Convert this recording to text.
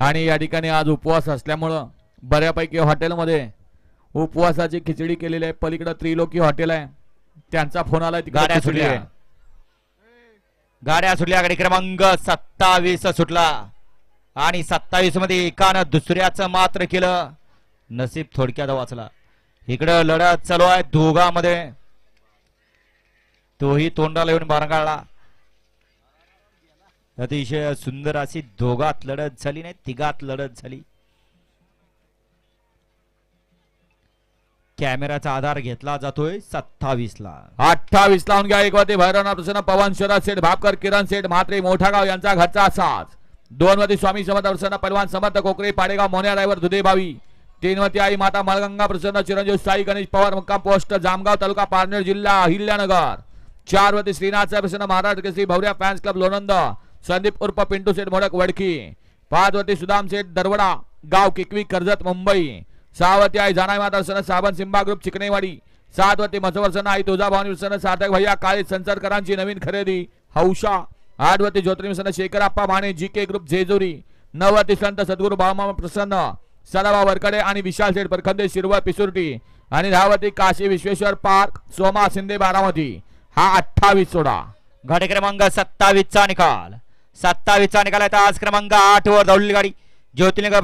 आणि या ठिकाणी आज उपवास असल्यामुळं बऱ्यापैकी हॉटेलमध्ये उपवासाची खिचडी केलेली आहे. पलीकडे त्रिलोकी हॉटेल आहे. त्यांचा फोन तिकडे गाड्या सुटल्या. गाड्या सुटल्या. गाडी क्रमांक सत्तावीस सुटला. आणि सत्तावीसमध्ये एकानं दुसऱ्याचं मात्र केलं. नसीब थोडक्यात वाचला. इकडं लढत चालू आहे दोघांमध्ये. तोही तोंडाला येऊन बारंगाळला अतिशय सुंदर अशी दोघात लढत झाली नाही तिघात लढत झाली. कॅमेराचा आधार घेतला जातोय सत्तावीस ला अठ्ठावीस लावून घ्या एक वरती भैरवनाथ प्रसन्न पवन शरद सेठ भापकर किरण सेठ म्हात्रे मोठागाव यांचा घरचा साथ दोनवती स्वामी समर्थ प्रसन्न पलवान समर्थ कोकरे पाडेगाव मोन्या रायवर दुधे भावी. तीनवती आई माता मळगंगा प्रसन्न चिरंजीव साई गणेश पवार मुक्काम पोस्ट जामगाव तालुका पारनेर जिल्हा अहिल्यानगर. चार वरती श्रीनाथ प्रसन्न महाराष्ट्र केसरी भवऱ्या फॅन्स क्लब लोणंद. संदीप उर्फ पिंटू सेठ मोडक वडकी. पाच सुदाम सेठ दरवडा गाव किकवी कर्जत मुंबई. सहावरती आई जानाई माता प्रसन्न साबण सिंबा ग्रुप चिकनेवाडी. सातवती मसवर्सन मसवर्षण आई तुळजाभवानी सण सार्थक भैया काळे संसरकरांची नवीन खरेदी हौशा. आठवती ज्योतिर्मी Shekhar Shekharappa Bhane G K group Jejuri. नववती संत सद्गुरू बाळमामा प्रसन्न. सदाबा वरकडे आणि विशाल शेठ परखंदे शिरवळ पिसुर्टी. आणि दहावती काशी विश्वेश्वर पार्क सोमा शिंदे बारामती. हा अठ्ठावीस सोडा. घट क्रमांक सत्तावीसचा निकाल. सत्तावीसचा निकाल आहे. आज क्रमांक आठ वर धावलेली गाडी. ज्योतिर्लिंग